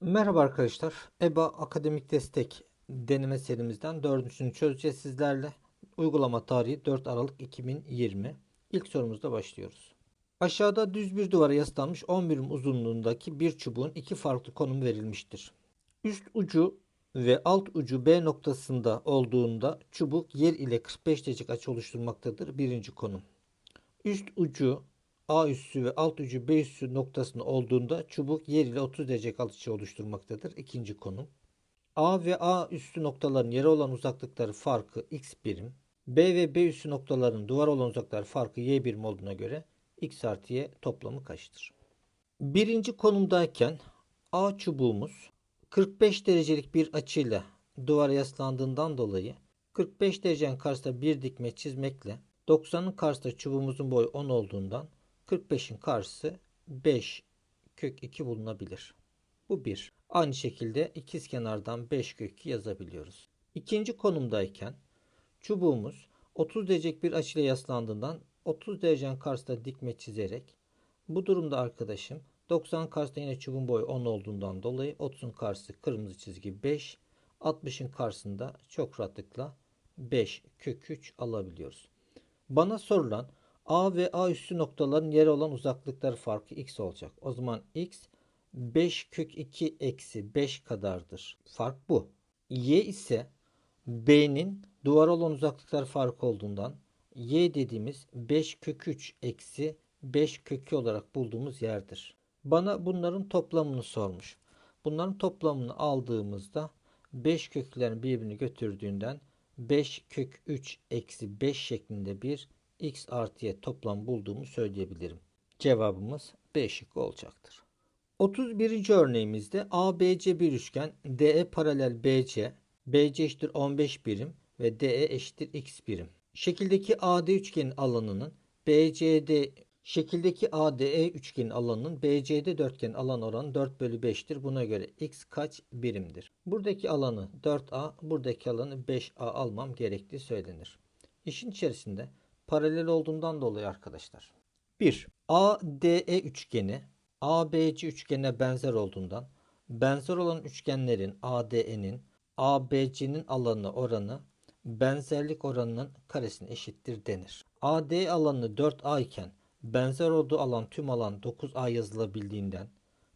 Merhaba arkadaşlar. EBA Akademik Destek deneme serimizden dördüncüsünü çözeceğiz sizlerle. Uygulama tarihi 4 Aralık 2020. İlk sorumuzda başlıyoruz. Aşağıda düz bir duvara yaslanmış 10 birim uzunluğundaki bir çubuğun iki farklı konumu verilmiştir. Üst ucu ve alt ucu B noktasında olduğunda çubuk yer ile 45 derecelik açı oluşturmaktadır. Birinci konum. Üst ucu A üssü ve alt ucu B üssü noktasında olduğunda çubuk yer ile 30 derece açı oluşturmaktadır. İkinci konum. A ve A üssü noktaların yere olan uzaklıkları farkı x birim. B ve B üssü noktaların duvar olan uzaklıkları farkı y birim olduğuna göre x artı y toplamı kaçtır? Birinci konumdayken A çubuğumuz 45 derecelik bir açıyla duvara yaslandığından dolayı 45 derecenin karşısında bir dikme çizmekle 90'ın karşısında çubuğumuzun boyu 10 olduğundan 45'in karşısı 5 kök 2 bulunabilir. Bu bir. Aynı şekilde ikiz kenardan 5 kök 2 yazabiliyoruz. İkinci konumdayken çubuğumuz 30 derecelik bir açıyla yaslandığından 30 derecenin karşısında dikme çizerek bu durumda arkadaşım 90 karşısında yine çubuğun boyu 10 olduğundan dolayı 30'un karşısı kırmızı çizgi 5. 60'ın karşısında çok rahatlıkla 5 kök 3 alabiliyoruz. Bana sorulan A ve A üssü noktaların yere olan uzaklıkları farkı x olacak. O zaman x 5 kök 2 eksi 5 kadardır. Fark bu. Y ise B'nin duvar olan uzaklıklar farkı olduğundan Y dediğimiz 5 kök 3 eksi 5 kök 2 olarak bulduğumuz yerdir. Bana bunların toplamını sormuş. Bunların toplamını aldığımızda 5 köklerin birbirini götürdüğünden 5 kök 3 eksi 5 şeklinde bir x artı y toplam bulduğumu söyleyebilirim. Cevabımız B şıkkı olacaktır. 31. örneğimizde ABC bir üçgen, DE paralel BC, BC eşittir 15 birim ve DE eşittir x birim. Şekildeki AD üçgenin alanının BCD Şekildeki ADE üçgenin alanının BCD dörtgenin alan oranı 4 bölü 5'tir. Buna göre x kaç birimdir? Buradaki alanı 4A, buradaki alanı 5A almam gerektiği söylenir. İşin içerisinde paralel olduğundan dolayı arkadaşlar. 1. ADE üçgeni ABC üçgenine benzer olduğundan benzer olan üçgenlerin ADE'nin ABC'nin alanı oranı benzerlik oranının karesine eşittir denir. AD alanı 4A iken benzer olduğu alan tüm alan 9A yazılabildiğinden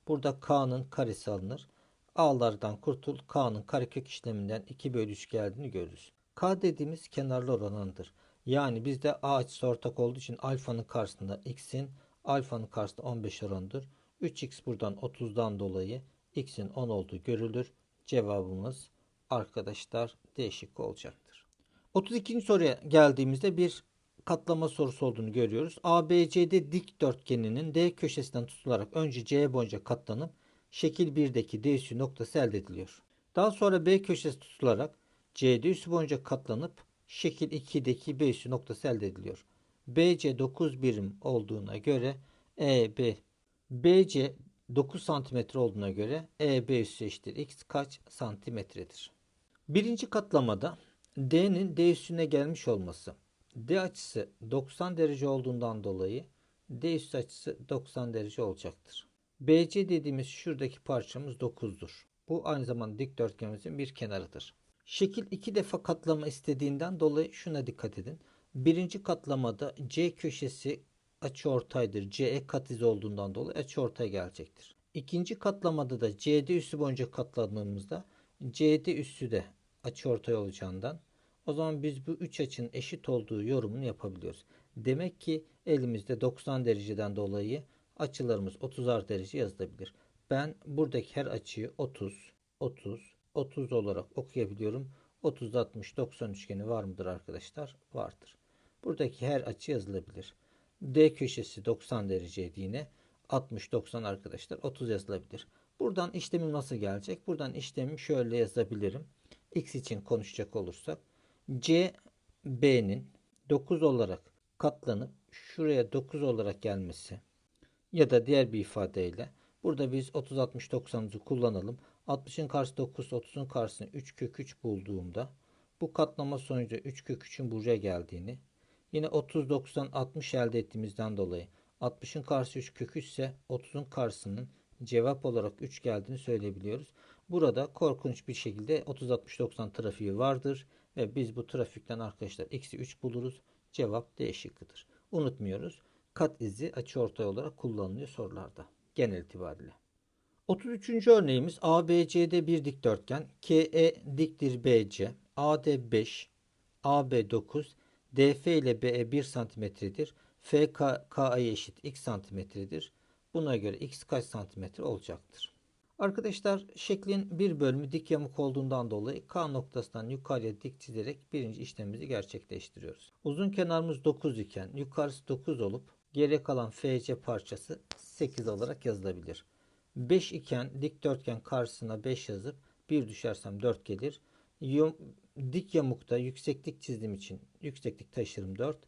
burada K'nın karesi alınır. A'lardan kurtul K'nın karekök işleminden 2 bölü 3 geldiğini görürüz. K dediğimiz kenarlı oranıdır. Yani bizde A açısı ortak olduğu için alfanın karşısında x'in alfanın karşısında 15 oranıdır. 3x buradan 30'dan dolayı x'in 10 olduğu görülür. Cevabımız arkadaşlar değişik olacaktır. 32. soruya geldiğimizde bir katlama sorusu olduğunu görüyoruz. ABCD dikdörtgeninin D köşesinden tutularak önce C boyunca katlanıp şekil 1'deki D üssü noktası elde ediliyor. Daha sonra B köşesi tutularak CD üssü boyunca katlanıp şekil 2'deki B üssü noktası elde ediliyor. BC 9 birim olduğuna göre EB BC 9 santimetre olduğuna göre EB üssü eşittir x kaç santimetredir? Birinci katlamada D'nin D üssüne gelmiş olması. D açısı 90 derece olduğundan dolayı D üssü açısı 90 derece olacaktır. BC dediğimiz şuradaki parçamız 9'dur. Bu aynı zamanda dikdörtgenimizin bir kenarıdır. Şekil iki defa katlama istediğinden dolayı şuna dikkat edin. Birinci katlamada C köşesi açı ortaydır. CE katiz olduğundan dolayı açı ortay gelecektir. İkinci katlamada da CD üssü boyunca katladığımızda CD üssü de açı ortay olacağından o zaman biz bu üç açının eşit olduğu yorumunu yapabiliyoruz. Demek ki elimizde 90 dereceden dolayı açılarımız 30'ar derece yazılabilir. Ben buradaki her açıyı 30, 30, 30 olarak okuyabiliyorum. 30, 60, 90 üçgeni var mıdır arkadaşlar? Vardır. Buradaki her açı yazılabilir. D köşesi 90 dereceydi yine. 60, 90 arkadaşlar 30 yazılabilir. Buradan işlemim nasıl gelecek? Buradan işlemi şöyle yazabilirim. X için konuşacak olursak. C, B'nin 9 olarak katlanıp şuraya 9 olarak gelmesi ya da diğer bir ifadeyle burada biz 30, 60, 90'ımızı kullanalım. 60'ın karşısı 9, 30'un karşısını 3 kök 3 bulduğumda bu katlama sonucu 3 kök 3'ün buraya geldiğini Yine 30 90 60 elde ettiğimizden dolayı 60'ın karşısı 3 kök 3 ise 30'un karşısının cevap olarak 3 geldiğini söyleyebiliyoruz. Burada korkunç bir şekilde 30 60 90 trafiği vardır ve biz bu trafikten arkadaşlar eksi 3 buluruz. Cevap D şıkkıdır. Unutmuyoruz. Kat izi açıortay olarak kullanılıyor sorularda genel itibariyle. 33. örneğimiz ABC'de bir dikdörtgen. KE diktir BC. AD 5, AB 9, DF ile BE 1 santimetredir. FK KA'ya eşit x santimetredir. Buna göre x kaç santimetre olacaktır? Arkadaşlar şeklin bir bölümü dik yamuk olduğundan dolayı K noktasından yukarıya dik çizerek birinci işlemimizi gerçekleştiriyoruz. Uzun kenarımız 9 iken yukarısı 9 olup geriye kalan FC parçası 8 olarak yazılabilir. 5 iken dikdörtgen karşısına 5 yazıp 1 düşersem 4 gelir. Dik yamukta yükseklik çizdiğim için yükseklik taşırım 4.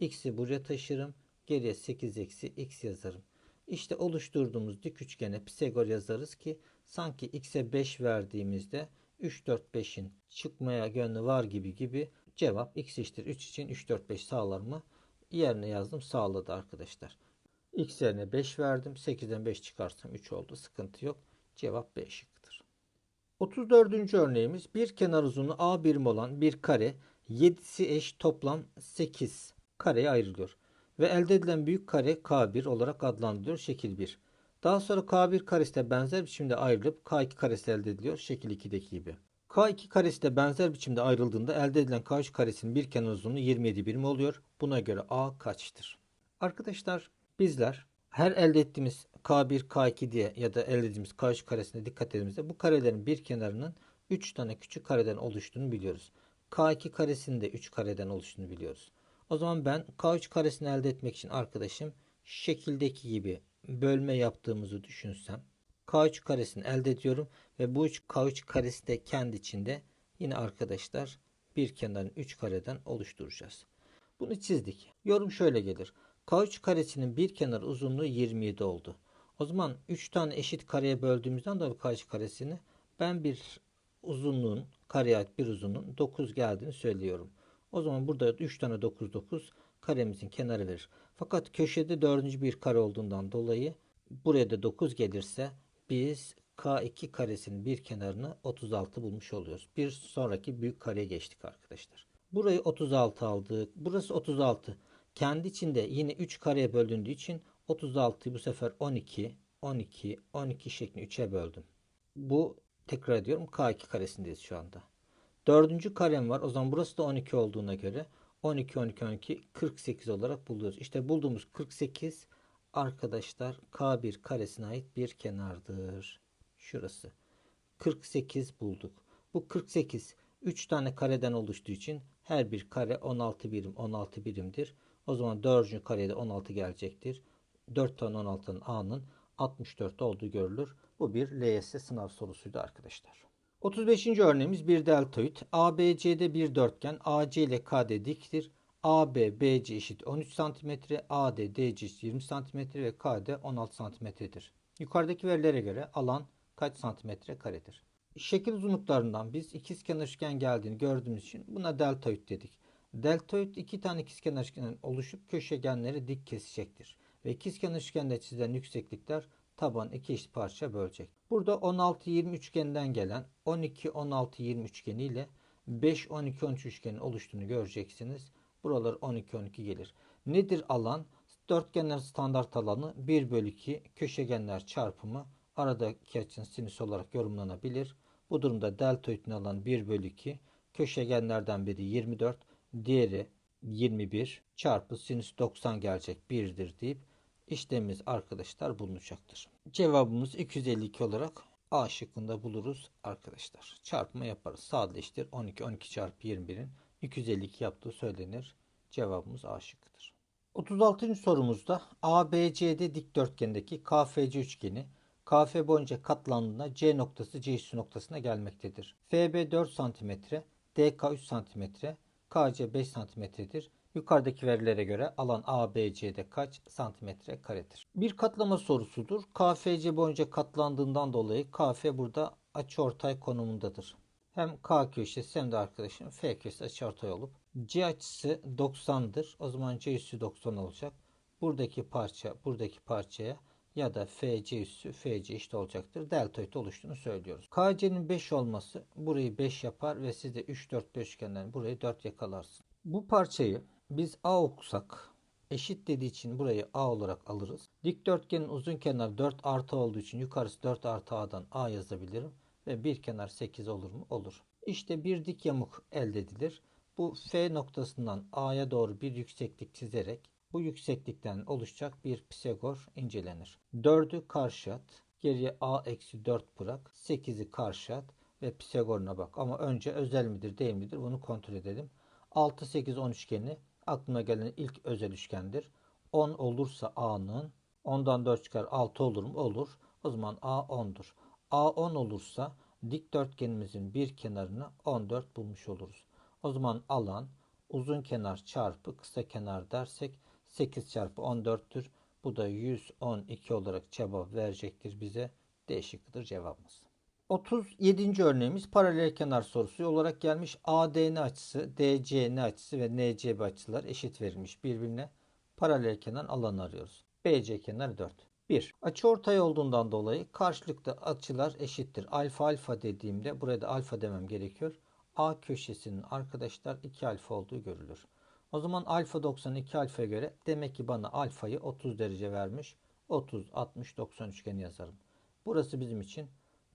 X'i buraya taşırım. Geriye 8 eksi x yazarım. İşte oluşturduğumuz dik üçgene Pisagor yazarız ki sanki x'e 5 verdiğimizde 3 4 5'in çıkmaya yönü var gibi gibi cevap x eşittir 3 için 3 4 5 sağlar mı? Yerine yazdım sağladı arkadaşlar. X yerine 5 verdim. 8'den 5 çıkarsam 3 oldu. Sıkıntı yok. Cevap B şıkkıdır. 34. örneğimiz bir kenar uzunluğu A birim olan bir kare 7'si eş toplam 8 kareye ayrılıyor. Ve elde edilen büyük kare K1 olarak adlandırılıyor şekil 1. Daha sonra K1 karesi de benzer biçimde ayrılıp K2 karesi elde ediliyor şekil 2'deki gibi. K2 karesi de benzer biçimde ayrıldığında elde edilen K3 karesinin bir kenar uzunluğu 27 birim oluyor. Buna göre A kaçtır? Arkadaşlar bizler her elde ettiğimiz K1, K2 diye ya da elde ettiğimiz K3 karesine dikkat ettiğimizde bu karelerin bir kenarının 3 tane küçük kareden oluştuğunu biliyoruz. K2 karesinin de 3 kareden oluştuğunu biliyoruz. O zaman ben K3 karesini elde etmek için arkadaşım şekildeki gibi bölme yaptığımızı düşünsem K3 karesini elde ediyorum ve bu 3 K3 karesi de kendi içinde yine arkadaşlar bir kenarın 3 kareden oluşturacağız. Bunu çizdik. Yorum şöyle gelir. K3 karesinin bir kenar uzunluğu 27 oldu. O zaman 3 tane eşit kareye böldüğümüzden dolayı K3 karesini ben bir uzunluğun kareye ait bir uzunluğun 9 geldiğini söylüyorum. O zaman burada 3 tane 9 9 karemizin kenarı verir. Fakat köşede dördüncü bir kare olduğundan dolayı buraya da 9 gelirse biz K2 karesinin bir kenarını 36 bulmuş oluyoruz. Bir sonraki büyük kareye geçtik arkadaşlar. Burayı 36 aldık. Burası 36. Kendi içinde yine 3 kareye bölündüğü için 36'yı bu sefer 12, 12, 12 şeklinde 3'e böldüm. Bu tekrar ediyorum K2 karesindeyiz şu anda. Dördüncü karem var. O zaman burası da 12 olduğuna göre 12, 12, 12, 48 olarak buluyoruz. İşte bulduğumuz 48 arkadaşlar K1 karesine ait bir kenardır. Şurası. 48 bulduk. Bu 48 3 tane kareden oluştuğu için her bir kare 16 birim 16 birimdir. O zaman 4. karede 16 gelecektir. 4 tane 16'nın A'nın 64 olduğu görülür. Bu bir LYS sınav sorusuydu arkadaşlar. 35. örneğimiz bir deltoid. ABC'de bir dörtgen AC ile KD diktir. AB BC eşit 13 cm, AD DC eşit 20 cm ve KD 16 cm'dir. Yukarıdaki verilere göre alan kaç santimetre karedir? Şekil uzunluklarından biz ikizkenar üçgen geldiğini gördüğümüz için buna deltoid dedik. Deltoid iki tane ikizkenar üçgenden oluşup köşegenleri dik kesecektir. Ve ikizkenar üçgende çizilen yükseklikler taban iki eşit parça bölecek. Burada 16-20 üçgeninden gelen 12-16-20 üçgeni ile 5-12-13 üçgenin oluştuğunu göreceksiniz. Buralar 12-12 gelir. Nedir alan? Dörtgenler standart alanı 1 bölü 2 köşegenler çarpımı aradaki açının sinüs olarak yorumlanabilir. Bu durumda deltoidin alanı 1 bölü 2 köşegenlerden biri 24 diğeri 21 çarpı sinüs 90 gelecek 1'dir deyip işlemimiz arkadaşlar bulunacaktır. Cevabımız 252 olarak A şıkkında buluruz arkadaşlar. Çarpma yaparız. Sadeleştir. 12 12 çarpı 21'in 252 yaptığı söylenir. Cevabımız A şıkkıdır. 36. sorumuzda ABCD dikdörtgendeki KFC üçgeni KF boyunca katlandığında C noktası C üssü noktasına gelmektedir. FB 4 cm, DK 3 cm, KC 5 cm'dir. Yukarıdaki verilere göre alan ABC'de kaç santimetre karedir? Bir katlama sorusudur. KFC boyunca katlandığından dolayı KF burada açıortay konumundadır. Hem K köşesi hem de arkadaşım F köşesi açıortay olup C açısı 90'dır. O zaman C üssü 90 olacak. Buradaki parça buradaki parçaya ya da FC üssü FC eşit olacaktır. Deltoid oluştuğunu söylüyoruz. KC'nin 5 olması burayı 5 yapar ve siz de 3 4 5 üçgenden burayı 4 yakalarsınız. Bu parçayı biz A okusak eşit dediği için burayı A olarak alırız. Dikdörtgenin uzun kenarı 4 artı olduğu için yukarısı 4 artı A'dan A yazabilirim. Ve bir kenar 8 olur mu? Olur. İşte bir dik yamuk elde edilir. Bu F noktasından A'ya doğru bir yükseklik çizerek bu yükseklikten oluşacak bir Pisagor incelenir. 4'ü karşı at. Geriye A eksi 4 bırak. 8'i karşı at ve Pisagor'una bak. Ama önce özel midir değil midir bunu kontrol edelim. 6, 8, 10 üçgeni aklıma gelen ilk özel üçgendir. 10 olursa A'nın 10'dan 4 çıkar 6 olur mu? Olur. O zaman A 10'dur. A 10 olursa dikdörtgenimizin bir kenarını 14 bulmuş oluruz. O zaman alan uzun kenar çarpı kısa kenar dersek 8 çarpı 14'tür. Bu da 112 olarak cevap verecektir bize. D cevabımız. 37. örneğimiz paralel kenar sorusu olarak gelmiş. ADN açısı, DCN açısı ve NCB açılar eşit verilmiş birbirine. Paralel kenar alanı arıyoruz. BC kenar 4. 1. Açı ortay olduğundan dolayı karşılıklı açılar eşittir. Alfa alfa dediğimde buraya da alfa demem gerekiyor. A köşesinin arkadaşlar 2 alfa olduğu görülür. O zaman alfa 90 2 alfaya göre demek ki bana alfayı 30 derece vermiş. 30, 60, 90 üçgeni yazarım. Burası bizim için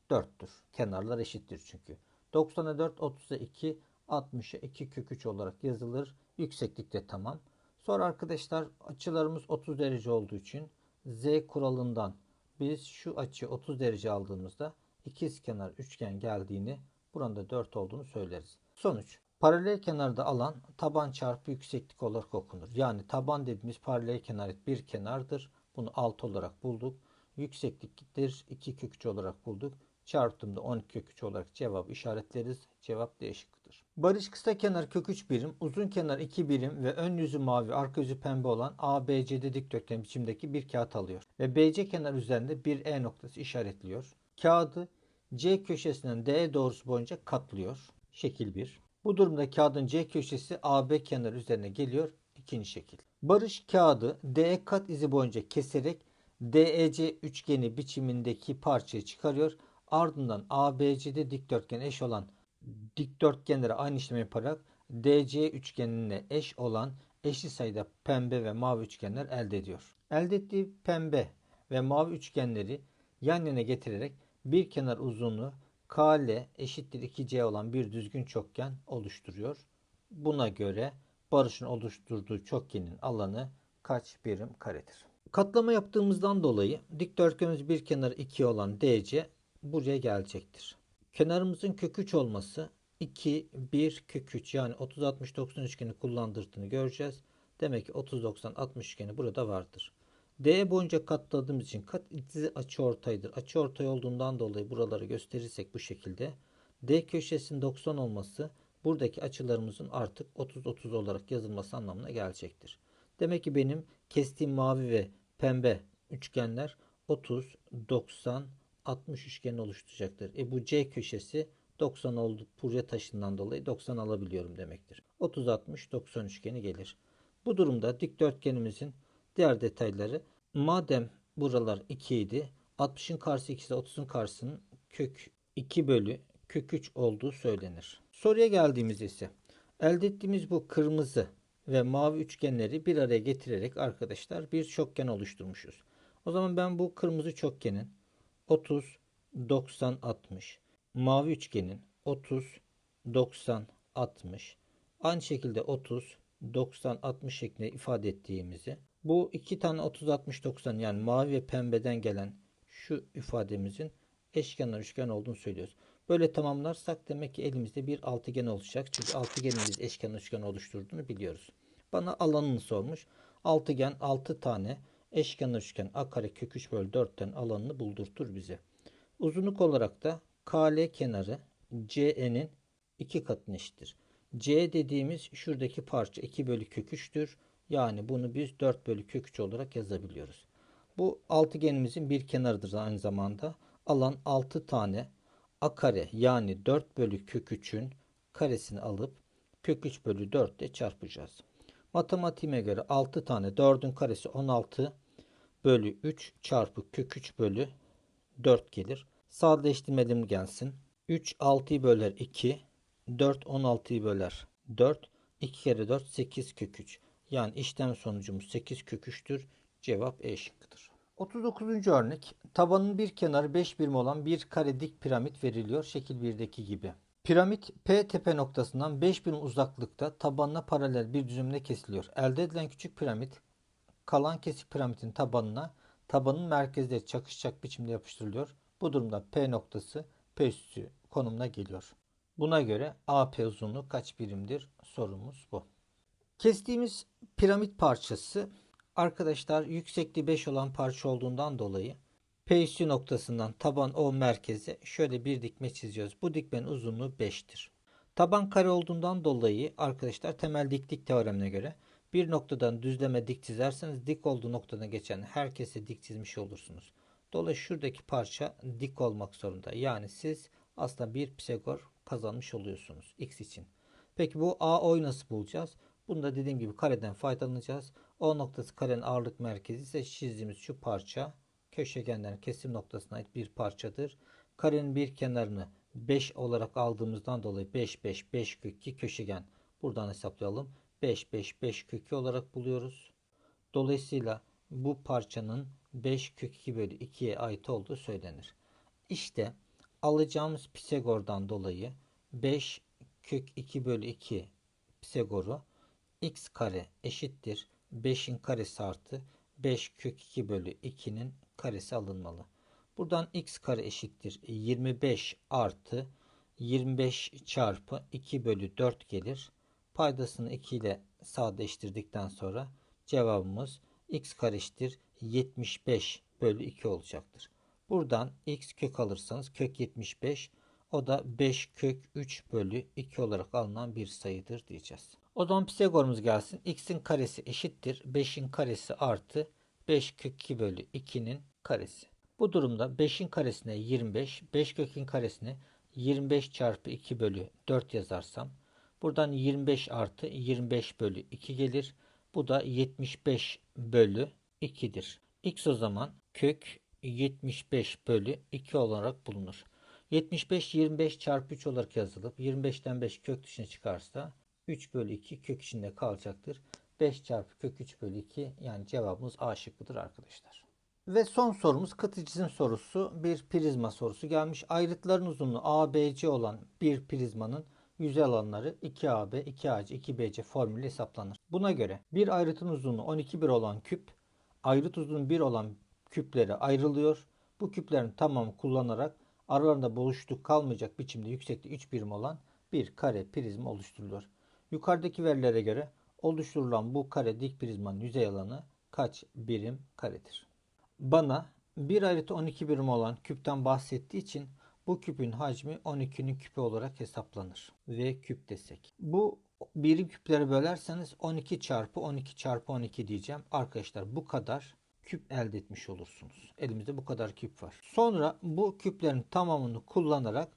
4'tür. Kenarlar eşittir çünkü. 90'a 4, 30'a 2, 60'a 2 kök 3 olarak yazılır. Yükseklik de tamam. Sonra arkadaşlar açılarımız 30 derece olduğu için Z kuralından biz şu açıyı 30 derece aldığımızda ikiz kenar üçgen geldiğini Burada 4 olduğunu söyleriz. Sonuç. Paralel kenarda alan taban çarpı yükseklik olarak okunur. Yani taban dediğimiz paralel kenar bir kenardır. Bunu 6 olarak bulduk. Yüksekliktir 2 kök olarak bulduk. Çarptığımda 12 kök olarak cevap işaretleriz. Cevap değişiktir. Barış kısa kenar kök 3 birim, uzun kenar 2 birim ve ön yüzü mavi, arka yüzü pembe olan ABCD dikdörtgen biçimdeki bir kağıt alıyor. Ve BC kenar üzerinde bir E noktası işaretliyor. Kağıdı C köşesinden D doğrusu boyunca katlıyor. Şekil 1. Bu durumda kağıdın C köşesi AB kenar üzerine geliyor. İkinci şekil. Barış kağıdı DE kat izi boyunca keserek DEC üçgeni biçimindeki parçayı çıkarıyor. Ardından ABC'de dikdörtgen eş olan dikdörtgenlere aynı işlemi yaparak DC üçgenine eş olan eşit sayıda pembe ve mavi üçgenler elde ediyor. Elde ettiği pembe ve mavi üçgenleri yan yana getirerek bir kenar uzunluğu KL eşittir 2C olan bir düzgün çokgen oluşturuyor. Buna göre Barış'ın oluşturduğu çokgenin alanı kaç birim karedir? Katlama yaptığımızdan dolayı dikdörtgenimiz bir kenar 2 olan DC buraya gelecektir. Kenarımızın kök 3 olması 2, 1, kök 3 yani 30, 60, 90 üçgeni kullandırdığını göreceğiz. Demek ki 30, 90, 60 üçgeni burada vardır. D boyunca katladığımız için kat izi açı ortaydır. Açı ortay olduğundan dolayı buraları gösterirsek bu şekilde D köşesinin 90 olması buradaki açılarımızın artık 30-30 olarak yazılması anlamına gelecektir. Demek ki benim kestiğim mavi ve pembe üçgenler 30, 90, 60 üçgeni oluşturacaktır. E bu C köşesi 90 oldu buraya taşından dolayı 90 alabiliyorum demektir. 30, 60, 90 üçgeni gelir. Bu durumda dikdörtgenimizin Diğer detayları madem buralar 2 idi 60'ın karşısı 2 ise 30'un karşısının kök 2 bölü kök 3 olduğu söylenir. Soruya geldiğimiz ise elde ettiğimiz bu kırmızı ve mavi üçgenleri bir araya getirerek arkadaşlar bir çokgen oluşturmuşuz. O zaman ben bu kırmızı çokgenin 30, 90, 60, mavi üçgenin 30, 90, 60, aynı şekilde 30, 90, 60 şeklinde ifade ettiğimizi bu iki tane 30 60 90 yani mavi ve pembeden gelen şu ifademizin eşkenar üçgen olduğunu söylüyoruz. Böyle tamamlarsak demek ki elimizde bir altıgen olacak. Çünkü altıgenimiz eşkenar üçgen oluşturduğunu biliyoruz. Bana alanını sormuş. Altıgen 6 tane eşkenar üçgen a kare kök 3 bölü 4'ten alanını buldurtur bize. Uzunluk olarak da KL kenarı CE'nin iki katına eşittir. C dediğimiz şuradaki parça 2 bölü kök 3'tür. Yani bunu biz 4 bölü kök 3 olarak yazabiliyoruz. Bu altıgenimizin bir kenarıdır aynı zamanda. Alan 6 tane a kare yani 4 bölü kök 3'ün karesini alıp kök 3 bölü 4 ile çarpacağız. Matematiğime göre 6 tane 4'ün karesi 16 bölü 3 çarpı kök 3 bölü 4 gelir. Sadeleştirmedim gelsin. 3 6'yı böler 2. 4 16'yı böler 4. 2 kere 4 8 kök 3. Yani işlem sonucumuz 8 kök 3'tür. Cevap E şıkkıdır. 39. örnek. Tabanın bir kenarı 5 birim olan bir kare dik piramit veriliyor. Şekil 1'deki gibi. Piramit P tepe noktasından 5 birim uzaklıkta tabanına paralel bir düzlemde kesiliyor. Elde edilen küçük piramit kalan kesik piramitin tabanına tabanın merkezde çakışacak biçimde yapıştırılıyor. Bu durumda P noktası P üstü konumuna geliyor. Buna göre AP uzunluğu kaç birimdir? Sorumuz bu. Kestiğimiz piramit parçası arkadaşlar yüksekliği 5 olan parça olduğundan dolayı P üstü noktasından taban O merkeze şöyle bir dikme çiziyoruz. Bu dikmenin uzunluğu 5'tir. Taban kare olduğundan dolayı arkadaşlar temel diklik teoremine göre bir noktadan düzleme dik çizerseniz dik olduğu noktadan geçen herkese dik çizmiş olursunuz. Dolayısıyla şuradaki parça dik olmak zorunda. Yani siz aslında bir Pisagor kazanmış oluyorsunuz x için. Peki bu AO'yu nasıl bulacağız? Bunu da dediğim gibi kareden faydalanacağız. O noktası karenin ağırlık merkezi ise çizdiğimiz şu parça köşegenlerin kesim noktasına ait bir parçadır. Karenin bir kenarını 5 olarak aldığımızdan dolayı 5 5 5 kök 2 köşegen. Buradan hesaplayalım. 5 5 5 kök 2 olarak buluyoruz. Dolayısıyla bu parçanın 5 kök 2 bölü 2'ye ait olduğu söylenir. İşte alacağımız Pisagor'dan dolayı 5 kök 2 bölü 2 Pisagor'u x kare eşittir 5'in karesi artı 5 kök 2 bölü 2'nin karesi alınmalı. Buradan x kare eşittir 25 artı 25 çarpı 2 bölü 4 gelir. Paydasını 2 ile sadeleştirdikten sonra cevabımız x kare eşittir 75 bölü 2 olacaktır. Buradan x kök alırsanız kök 75 o da 5 kök 3 bölü 2 olarak alınan bir sayıdır diyeceğiz. O zaman Pisagor'umuz gelsin. x'in karesi eşittir. 5'in karesi artı 5 kök 2 bölü 2'nin karesi. Bu durumda 5'in karesine 25, 5 kökün karesine 25 çarpı 2 bölü 4 yazarsam buradan 25 artı 25 bölü 2 gelir. Bu da 75 bölü 2'dir. x o zaman kök 75 bölü 2 olarak bulunur. 75 25 çarpı 3 olarak yazılıp 25'ten 5 kök dışına çıkarsa 3 bölü 2 kök içinde kalacaktır. 5 çarpı kök 3 bölü 2 yani cevabımız A şıkkıdır arkadaşlar. Ve son sorumuz katı cisim sorusu bir prizma sorusu gelmiş. Ayrıtların uzunluğu ABC olan bir prizmanın yüzey alanları 2AB, 2AC, 2BC formülü hesaplanır. Buna göre bir ayrıtın uzunluğu 12 bir olan küp, ayrıt uzunluğu 1 olan küplere ayrılıyor. Bu küplerin tamamı kullanarak aralarında boşluk kalmayacak biçimde yüksekliği 3 birim olan bir kare prizma oluşturuluyor. Yukarıdaki verilere göre oluşturulan bu kare dik prizmanın yüzey alanı kaç birim karedir? Bana bir ayrıtı 12 birim olan küpten bahsettiği için bu küpün hacmi 12'nin küpü olarak hesaplanır. Ve küp desek. Bu birim küpleri bölerseniz 12 çarpı 12 çarpı 12 diyeceğim. Arkadaşlar bu kadar küp elde etmiş olursunuz. Elimizde bu kadar küp var. Sonra bu küplerin tamamını kullanarak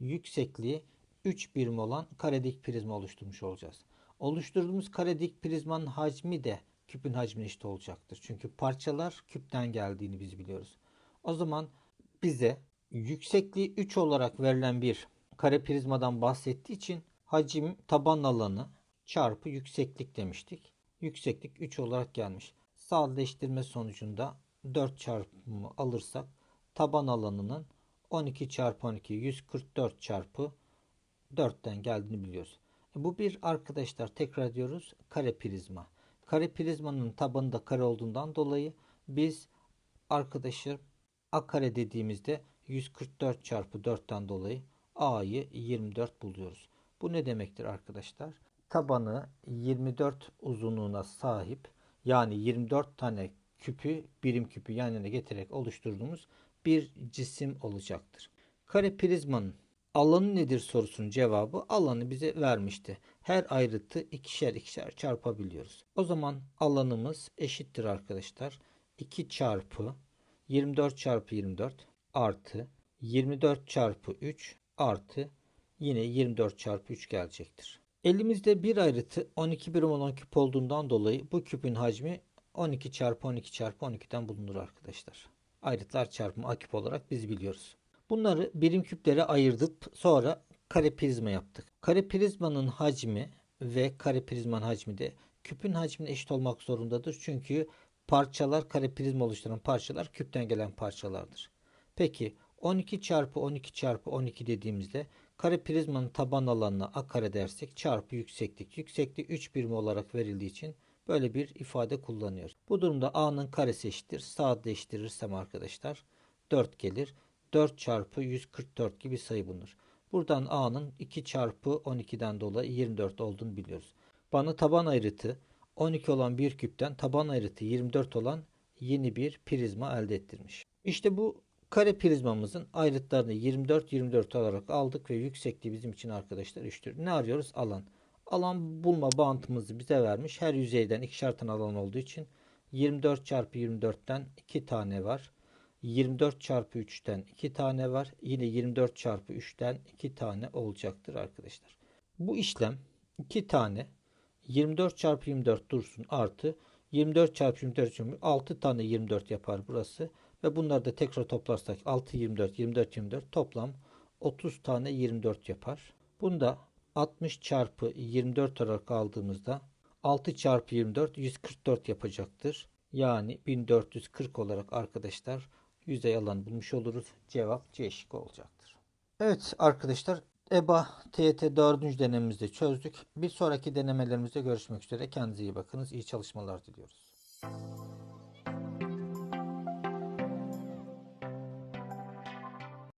yüksekliği 3 birim olan kare dik prizma oluşturmuş olacağız. Oluşturduğumuz kare dik prizmanın hacmi de küpün hacmine eşit olacaktır. Çünkü parçalar küpten geldiğini biz biliyoruz. O zaman bize yüksekliği 3 olarak verilen bir kare prizmadan bahsettiği için hacim taban alanı çarpı yükseklik demiştik. Yükseklik 3 olarak gelmiş. Sadeleştirme sonucunda 4 çarpımı alırsak taban alanının 12 çarpı 12 144 çarpı 4'ten geldiğini biliyoruz. E bu bir arkadaşlar tekrar diyoruz kare prizma. Kare prizmanın tabanı da kare olduğundan dolayı biz arkadaşlar a kare dediğimizde 144 çarpı 4'ten dolayı a'yı 24 buluyoruz. Bu ne demektir arkadaşlar? Tabanı 24 uzunluğuna sahip yani 24 tane küpü birim küpü yan yana getirerek oluşturduğumuz bir cisim olacaktır. Kare prizmanın alanı nedir sorusunun cevabı alanı bize vermişti. Her ayrıtı ikişer ikişer çarpabiliyoruz. O zaman alanımız eşittir arkadaşlar. 2 çarpı 24 çarpı 24 artı 24 çarpı 3 artı yine 24 çarpı 3 gelecektir. Elimizde bir ayrıtı 12 birim olan küp olduğundan dolayı bu küpün hacmi 12 çarpı 12 çarpı 12'den bulunur arkadaşlar. Ayrıtlar çarpımı A küp olarak biz biliyoruz. Bunları birim küplere ayırdıp sonra kare prizma yaptık. Kare prizmanın hacmi ve kare prizmanın hacmi de küpün hacmine eşit olmak zorundadır. Çünkü parçalar kare prizma oluşturan parçalar küpten gelen parçalardır. Peki 12 çarpı 12 çarpı 12 dediğimizde kare prizmanın taban alanına a kare dersek çarpı yükseklik. Yükseklik 3 birimi olarak verildiği için böyle bir ifade kullanıyoruz. Bu durumda a'nın karesi eşittir. Sadeleştirirsem arkadaşlar 4 gelir. 4 çarpı 144 gibi sayı bulunur. Buradan a'nın 2 çarpı 12'den dolayı 24 olduğunu biliyoruz. Bana taban ayrıtı 12 olan bir küpten taban ayrıtı 24 olan yeni bir prizma elde ettirmiş. İşte bu kare prizmamızın ayrıtlarını 24 24 olarak aldık ve yüksekliği bizim için arkadaşlar 3'tür. Ne arıyoruz? Alan. Alan bulma bağıntımızı bize vermiş. Her yüzeyden ikişer tane alan olduğu için 24 çarpı 24'ten 2 tane var. 24 çarpı 3'ten 2 tane var. Yine 24 çarpı 3'ten 2 tane olacaktır arkadaşlar. Bu işlem 2 tane 24 çarpı 24 dursun artı 24 çarpı 24 çarpı 6 tane 24 yapar burası. Ve bunları da tekrar toplarsak 6 24 24 24 toplam 30 tane 24 yapar. Bunda 60 çarpı 24 olarak aldığımızda 6 çarpı 24 144 yapacaktır. Yani 1440 olarak arkadaşlar yüzey alanı bulmuş oluruz. Cevap C şıkkı olacaktır. Evet arkadaşlar EBA TYT 4. denememizde çözdük. Bir sonraki denemelerimizde görüşmek üzere. Kendinize iyi bakınız. İyi çalışmalar diliyoruz.